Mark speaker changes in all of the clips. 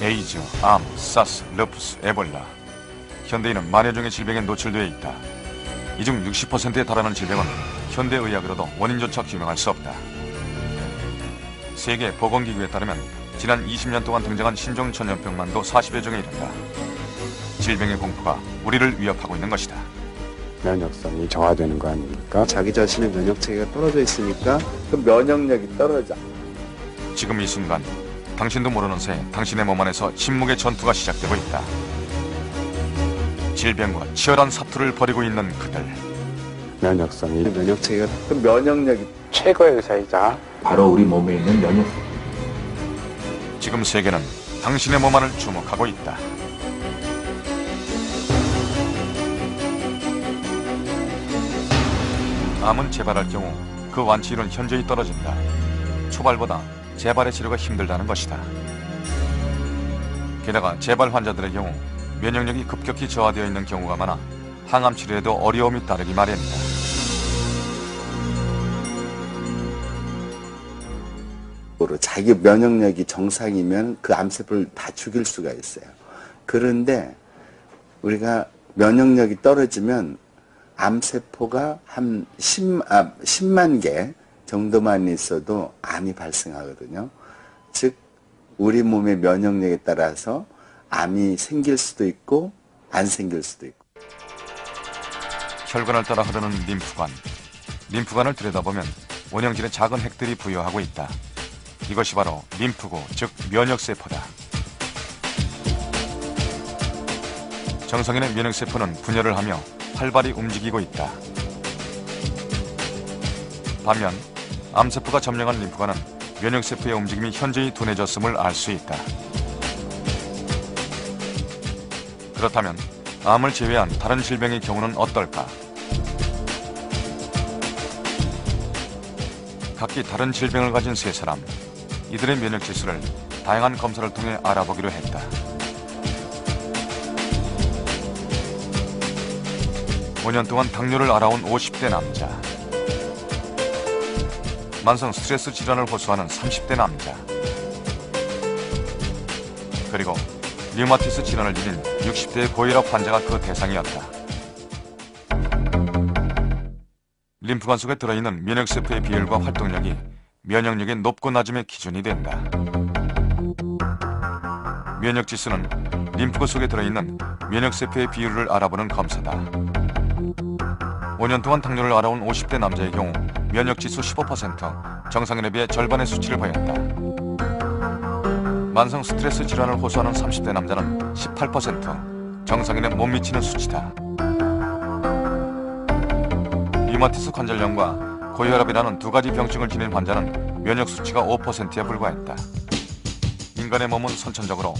Speaker 1: 에이즈, 암, 사스, 러푸스, 에볼라. 현대인은 만여 종의 질병에 노출되어 있다. 이 중 60%에 달하는 질병은 현대의학으로도 원인조차 규명할 수 없다. 세계 보건기구에 따르면 지난 20년 동안 등장한 신종 전염병만도 40여 종에 이른다. 질병의 공포가 우리를 위협하고 있는 것이다.
Speaker 2: 면역성이 저하되는 거 아닙니까?
Speaker 3: 자기 자신의 면역 체계가 떨어져 있으니까 그 면역력이 떨어져.
Speaker 1: 지금 이 순간 당신도 모르는 새 당신의 몸 안에서 침묵의 전투가 시작되고 있다. 질병과 치열한 사투를 벌이고 있는 그들.
Speaker 2: 면역성이
Speaker 3: 면역 체계가 그 면역력이
Speaker 2: 최고의 의사이자
Speaker 4: 바로 우리 몸에 있는 면역성.
Speaker 1: 지금 세계는 당신의 몸 안을 주목하고 있다. 암은 재발할 경우 그 완치율은 현저히 떨어진다. 초발보다 재발의 치료가 힘들다는 것이다. 게다가 재발 환자들의 경우 면역력이 급격히 저하되어 있는 경우가 많아 항암 치료에도 어려움이 따르기 마련이다.
Speaker 3: 자기 면역력이 정상이면 그 암세포를 다 죽일 수가 있어요. 그런데 우리가 면역력이 떨어지면 암세포가 한 10, 아, 10만 개 정도만 있어도 암이 발생하거든요. 즉, 우리 몸의 면역력에 따라서 암이 생길 수도 있고, 안 생길 수도 있고.
Speaker 1: 혈관을 따라 흐르는 림프관. 림프관을 들여다보면 원형질의 작은 핵들이 부여하고 있다. 이것이 바로 림프구, 즉 면역세포다. 정상인의 면역세포는 분열을 하며 활발히 움직이고 있다. 반면 암세포가 점령한 림프관은 면역세포의 움직임이 현저히 둔해졌음을 알 수 있다. 그렇다면 암을 제외한 다른 질병의 경우는 어떨까? 각기 다른 질병을 가진 세 사람, 이들의 면역 지수를 다양한 검사를 통해 알아보기로 했다. 오년 동안 당뇨를 알아온 50대 남자, 만성 스트레스 질환을 호소하는 30대 남자, 그리고 류마티스 질환을 지닌 60대 고혈압 환자가 그 대상이었다. 림프관 속에 들어있는 면역세포의 비율과 활동력이 면역력의 높고 낮음의 기준이 된다. 면역지수는 림프구 속에 들어있는 면역세포의 비율을 알아보는 검사다. 5년 동안 당뇨를 알아온 50대 남자의 경우 면역지수 15%, 정상인에 비해 절반의 수치를 보였다. 만성 스트레스 질환을 호소하는 30대 남자는 18%, 정상인에 못 미치는 수치다. 류마티스 관절염과 고혈압이라는 두 가지 병증을 지닌 환자는 면역 수치가 5%에 불과했다. 인간의 몸은 선천적으로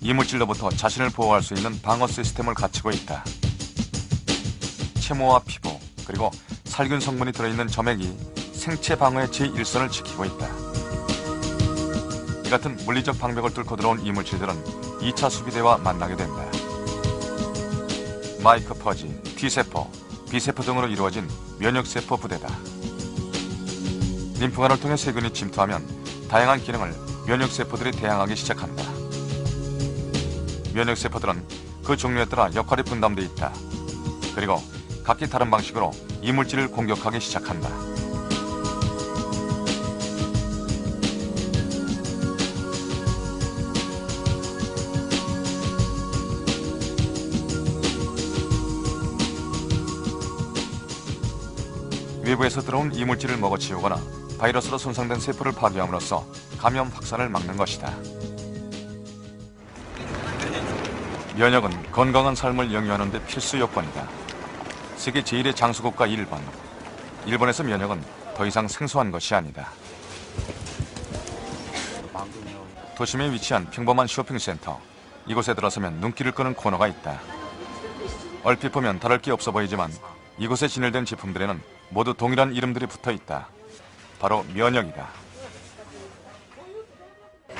Speaker 1: 이물질로부터 자신을 보호할 수 있는 방어 시스템을 갖추고 있다. 채모와 피부, 그리고 살균 성분이 들어있는 점액이 생체 방어의 제1선을 지키고 있다. 이 같은 물리적 방벽을 뚫고 들어온 이물질들은 2차 수비대와 만나게 된다. 마이크 퍼지, T세포, B세포 등으로 이루어진 면역세포 부대다. 림프관을 통해 세균이 침투하면 다양한 기능을 면역세포들이 대항하기 시작한다. 면역세포들은 그 종류에 따라 역할이 분담돼 있다. 그리고 각기 다른 방식으로 이물질을 공격하기 시작한다. 외부에서 들어온 이물질을 먹어치우거나 바이러스로 손상된 세포를 파괴함으로써 감염 확산을 막는 것이다. 면역은 건강한 삶을 영위하는 데 필수 요건이다. 세계 제1의 장수국가 일본. 일본에서 면역은 더 이상 생소한 것이 아니다. 도심에 위치한 평범한 쇼핑센터. 이곳에 들어서면 눈길을 끄는 코너가 있다. 얼핏 보면 다를 게 없어 보이지만 이곳에 진열된 제품들에는 모두 동일한 이름들이 붙어 있다. 바로 면역이다.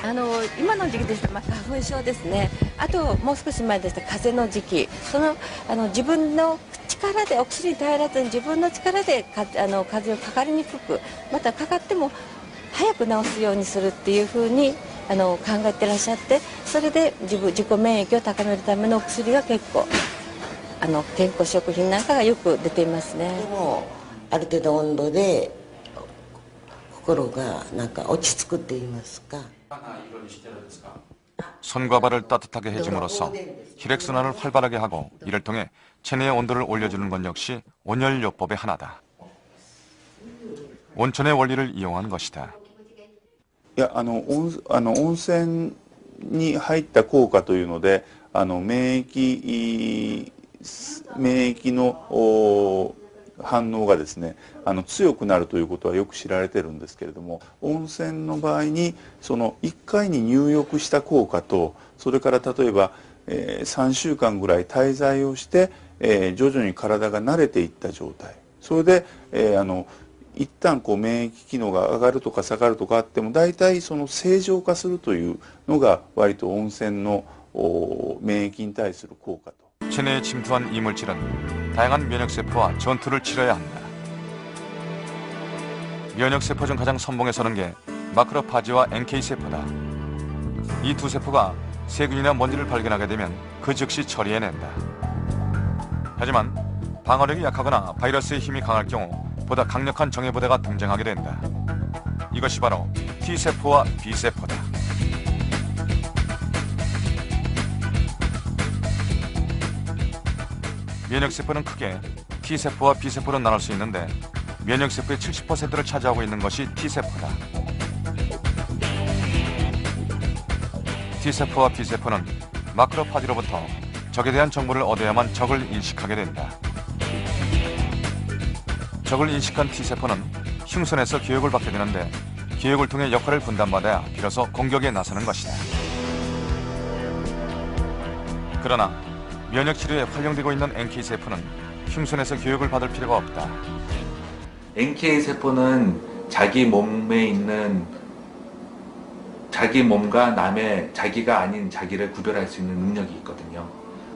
Speaker 5: あの今の時期でしたら、まあ、花粉症ですねあともう少し前でしたら風邪の時期そのあの自分の 力でお薬に頼らずに自分の力でかあの風邪をかかりにくくまたかかっても早く治すようにするっていうふうにあの考えてらっしゃってそれで自分自己免疫を高めるためのお薬が結構あの健康食品なんかがよく出ていますね。
Speaker 6: でもある程度温度で心がなんか落ち着くって言いますか？
Speaker 1: 손과 발을 따뜻하게 해줌으로써 혈액순환을 활발하게 하고 이를 통해 체내의 온도를 올려주는 건 역시 온열요법의 하나다. 온천의 원리를 이용한 것이다.
Speaker 7: いやあの温あの温泉に入った効果というのであの免疫免疫のお 反応がですねあの強くなるということはよく知られてるんですけれども温泉の場合にその1回に入浴した効果とそれから例えば、えー3週間ぐらい滞在をして、えー徐々に体が慣れていった状態それで、えーあの一旦こう免疫機能が上がるとか下がるとかあっても大体その正常化するというのが割と温泉の免疫に対する効果と。
Speaker 1: 체 내에 침투한 이물질은 다양한 면역세포와 전투를 치러야 한다. 면역세포 중 가장 선봉에 서는 게 마크로파지와 NK세포다. 이 두 세포가 세균이나 먼지를 발견하게 되면 그 즉시 처리해낸다. 하지만 방어력이 약하거나 바이러스의 힘이 강할 경우 보다 강력한 정예부대가 등장하게 된다. 이것이 바로 T세포와 B세포다. 면역세포는 크게 T세포와 B세포로 나눌 수 있는데 면역세포의 70%를 차지하고 있는 것이 T세포다. T세포와 B세포는 마크로파지로부터 적에 대한 정보를 얻어야만 적을 인식하게 된다. 적을 인식한 T세포는 흉선에서 교육을 받게 되는데 교육을 통해 역할을 분담받아야 비로소 공격에 나서는 것이다. 그러나 면역 치료에 활용되고 있는 NK 세포는 흉선에서 교육을 받을 필요가 없다.
Speaker 4: NK 세포는 자기 몸에 있는 자기 몸과 남의 자기가 아닌 자기를 구별할 수 있는 능력이 있거든요.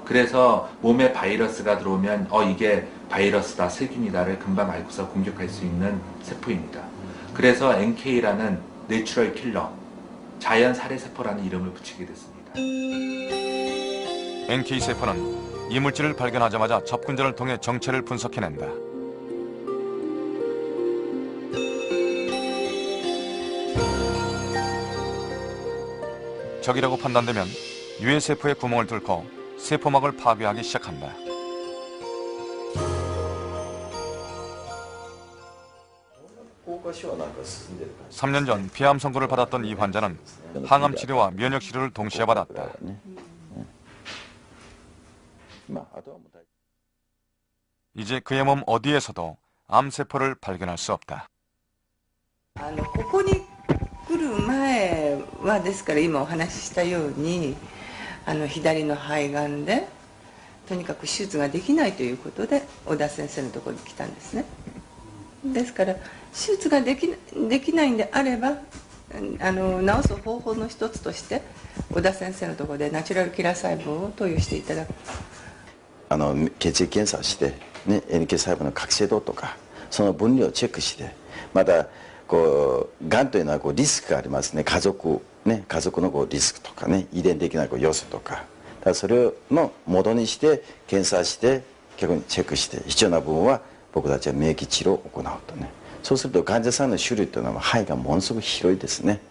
Speaker 4: 그래서 몸에 바이러스가 들어오면 어 이게 바이러스다 세균이다를 금방 알고서 공격할 수 있는 세포입니다. 그래서 NK라는 내추럴 킬러 자연 살해 세포라는 이름을 붙이게 됐습니다.
Speaker 1: NK 세포는 이물질을 발견하자마자 접근전을 통해 정체를 분석해낸다. 적이라고 판단되면 유해 세포의 구멍을 뚫고 세포막을 파괴하기 시작한다. 삼 년 전 비암 선고를 받았던 이 환자는 항암 치료와 면역 치료를 동시에 받았다.
Speaker 7: まあ、あとはもう大
Speaker 1: 이제 그의 몸 어디에서도 암세포를 발견할 수 없다.
Speaker 8: あのここに来る前はですから今お話ししたようにあの左の肺がんでとにかく手術ができないということで小田先生のところに来たんですねですから手術ができできないんであればあの治す方法の一つとして小田先生のところでナチュラルキラー細胞を投与していただく
Speaker 9: あの血液検査をして、ね、NK 細胞の覚醒度とかその分量をチェックしてまたこうがんというのはこうリスクがありますね。家族ね家族のこうリスクとかね遺伝的なこう要素とか。だからそれの元にして検査して逆にチェックして必要な部分は僕たちは免疫治療を行うとね。そうすると患者さんの種類というのは肺がものすごく広いですね。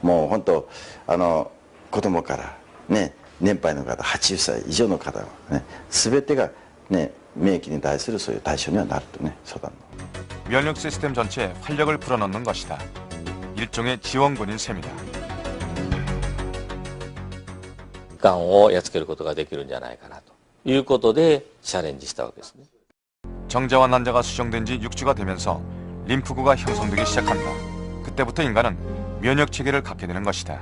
Speaker 9: もう本当あの子供からね 年配の方80歳以上の方はね全てがね免疫に対するそういう対象にはなるとね相談の
Speaker 1: 면역 시스템 전체에 활력을 불어넣는 것이다. 일종의 지원군인 셈이다.
Speaker 10: がんをやっつけることができるんじゃないかなということでチャレンジしたわけですね。
Speaker 1: 정자와 난자가 수정된 지 6주가 되면서 림프구가 형성되기 시작한다. 그때부터 인간은 면역 체계를 갖게 되는 것이다.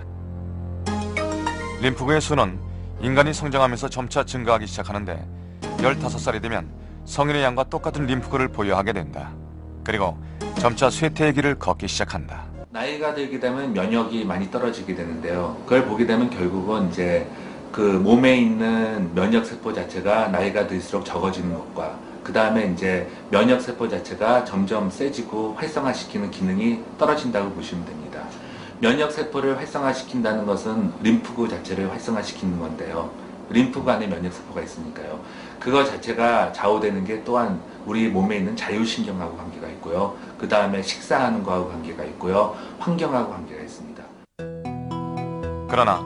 Speaker 1: 림프구의 수는 인간이 성장하면서 점차 증가하기 시작하는데 15살이 되면 성인의 양과 똑같은 림프구를 보유하게 된다. 그리고 점차 쇠퇴의 길을 걷기 시작한다.
Speaker 4: 나이가 들게 되면 면역이 많이 떨어지게 되는데요. 그걸 보게 되면 결국은 이제 그 몸에 있는 면역 세포 자체가 나이가 들수록 적어지는 것과 그 다음에 이제 면역 세포 자체가 점점 세지고 활성화시키는 기능이 떨어진다고 보시면 됩니다. 면역 세포를 활성화시킨다는 것은 림프구 자체를 활성화시키는 건데요. 림프구 안에 면역 세포가 있으니까요. 그거 자체가 좌우되는 게 또한 우리 몸에 있는 자율신경하고 관계가 있고요. 그 다음에 식사하는 거하고 관계가 있고요. 환경하고 관계가 있습니다.
Speaker 1: 그러나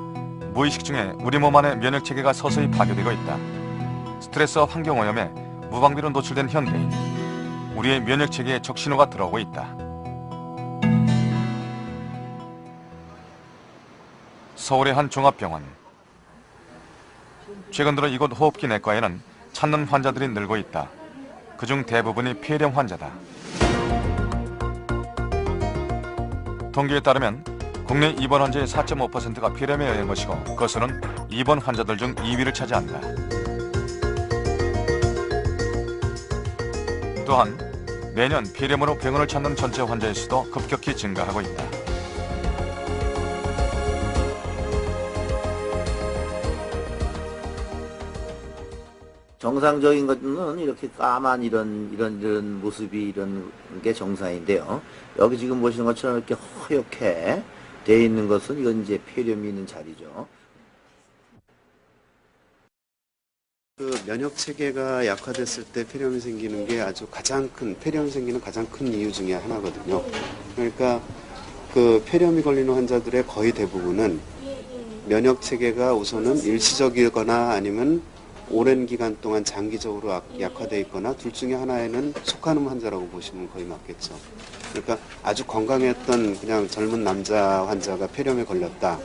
Speaker 1: 무의식 중에 우리 몸 안의 면역 체계가 서서히 파괴되고 있다. 스트레스와 환경 오염에 무방비로 노출된 현대인. 우리의 면역 체계에 적신호가 들어오고 있다. 서울의 한 종합병원. 최근 들어 이곳 호흡기 내과에는 찾는 환자들이 늘고 있다. 그중 대부분이 폐렴 환자다. 통계에 따르면 국내 입원 환자의 4.5%가 폐렴에 의한 것이고 그 수는 입원 환자들 중 2위를 차지한다. 또한 매년 폐렴으로 병원을 찾는 전체 환자의 수도 급격히 증가하고 있다.
Speaker 11: 정상적인 것은 이렇게 까만 이런 이런 이런 모습이 이런 게 정상인데요. 여기 지금 보시는 것처럼 이렇게 허옇게 돼 있는 것은 이건 이제 폐렴이 있는 자리죠.
Speaker 2: 그 면역 체계가 약화됐을 때 폐렴이 생기는 게 아주 가장 큰 폐렴이 생기는 가장 큰 이유 중에 하나거든요. 그러니까 그 폐렴이 걸리는 환자들의 거의 대부분은 면역 체계가 우선은 일시적이거나 아니면 오랜 기간 동안 장기적으로 악- 약화돼 있거나 둘 중에 하나에는 속하는 환자라고 보시면 거의 맞겠죠. 그러니까 아주 건강했던 그냥 젊은 남자 환자가 폐렴에 걸렸다.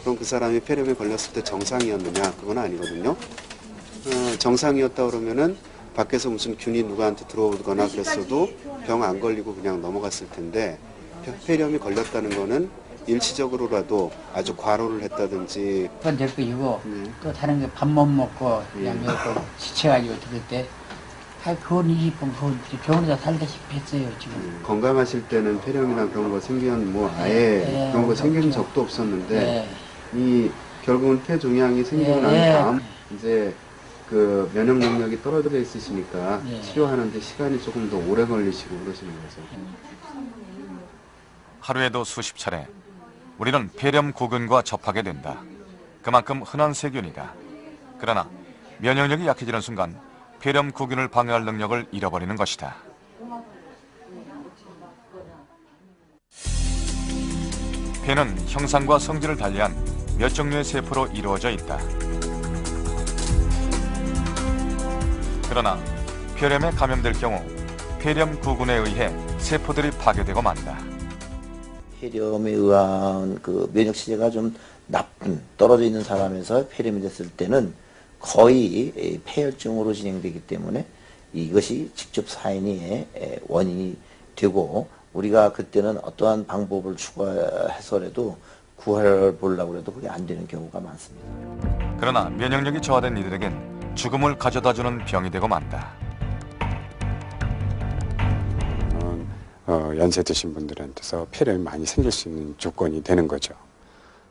Speaker 2: 그럼 그 사람이 폐렴에 걸렸을 때 정상이었느냐? 그건 아니거든요. 어, 정상이었다 그러면은 밖에서 무슨 균이 누구한테 들어오거나 그랬어도 병 안 걸리고 그냥 넘어갔을 텐데 폐- 폐렴이 걸렸다는 거는 일시적으로라도 아주 과로를 했다든지
Speaker 12: 그건 될 거이고
Speaker 2: 네.
Speaker 12: 또 다른 게 밥 못 먹고 그냥 이렇게 지쳐가지고 들을 때 아, 그건 이പ്പം 그건 병원에서 살다시피 했어요 지금.
Speaker 2: 건강하실 때는 폐렴이나 그런 거 생기면 뭐 아예
Speaker 12: 네,
Speaker 2: 그런 거 생긴
Speaker 12: 없죠.
Speaker 2: 적도 없었는데
Speaker 12: 네.
Speaker 2: 이 결국은 폐종양이 생기고
Speaker 12: 네,
Speaker 2: 난
Speaker 12: 네.
Speaker 2: 다음 이제 그 면역 능력이 떨어져 있으시니까
Speaker 12: 네.
Speaker 2: 치료하는데 시간이 조금 더 오래 걸리시고 그러시는 거죠.
Speaker 1: 하루에도 수십 차례 우리는 폐렴 구근과 접하게 된다. 그만큼 흔한 세균이다. 그러나 면역력이 약해지는 순간 폐렴 구균을 방해할 능력을 잃어버리는 것이다. 폐는 형상과 성질을 달리한 몇 종류의 세포로 이루어져 있다. 그러나 폐렴에 감염될 경우 폐렴 구근에 의해 세포들이 파괴되고 만다.
Speaker 11: 폐렴에 의한 그 면역 체제가 좀 나쁜 떨어져 있는 사람에서 폐렴이 됐을 때는 거의 에, 폐혈증으로 진행되기 때문에 이것이 직접 사인의 에, 원인이 되고 우리가 그때는 어떠한 방법을 추가해서라도 구할 보려고 해도 그게 안 되는 경우가 많습니다.
Speaker 1: 그러나 면역력이 저하된 이들에겐 죽음을 가져다주는 병이 되고 만다.
Speaker 2: 어, 연세 드신 분들한테서 폐렴이 많이 생길 수 있는 조건이 되는 거죠.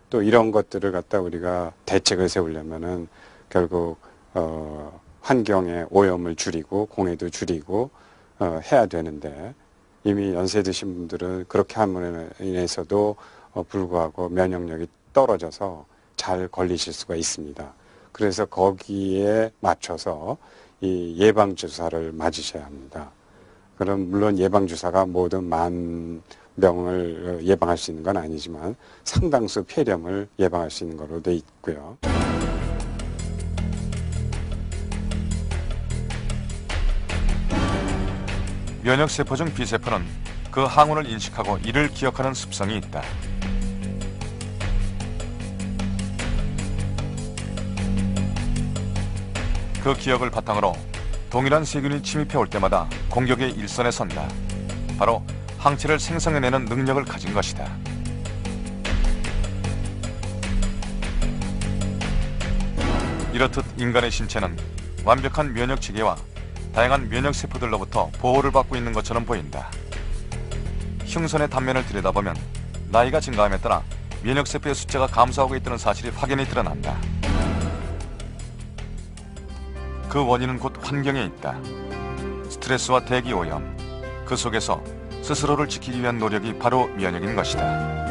Speaker 2: 또 이런 것들을 갖다 우리가 대책을 세우려면은 결국 어, 환경의 오염을 줄이고 공해도 줄이고 어, 해야 되는데 이미 연세 드신 분들은 그렇게 함으로 인해서도 어, 불구하고 면역력이 떨어져서 잘 걸리실 수가 있습니다. 그래서 거기에 맞춰서 이 예방 주사를 맞으셔야 합니다. 그럼 물론 예방 주사가 모든 만병을 예방할 수 있는 건 아니지만 상당수 폐렴을 예방할 수 있는 걸로 돼 있고요.
Speaker 1: 면역세포 중 B세포는 그 항원을 인식하고 이를 기억하는 습성이 있다. 그 기억을 바탕으로 동일한 세균이 침입해 올 때마다 공격의 일선에 선다. 바로 항체를 생성해내는 능력을 가진 것이다. 이렇듯 인간의 신체는 완벽한 면역 체계와 다양한 면역 세포들로부터 보호를 받고 있는 것처럼 보인다. 흉선의 단면을 들여다보면 나이가 증가함에 따라 면역 세포의 숫자가 감소하고 있다는 사실이 확연히 드러난다. 그 원인은 곧 환경에 있다. 스트레스와 대기 오염. 그 속에서 스스로를 지키기 위한 노력이 바로 면역인 것이다.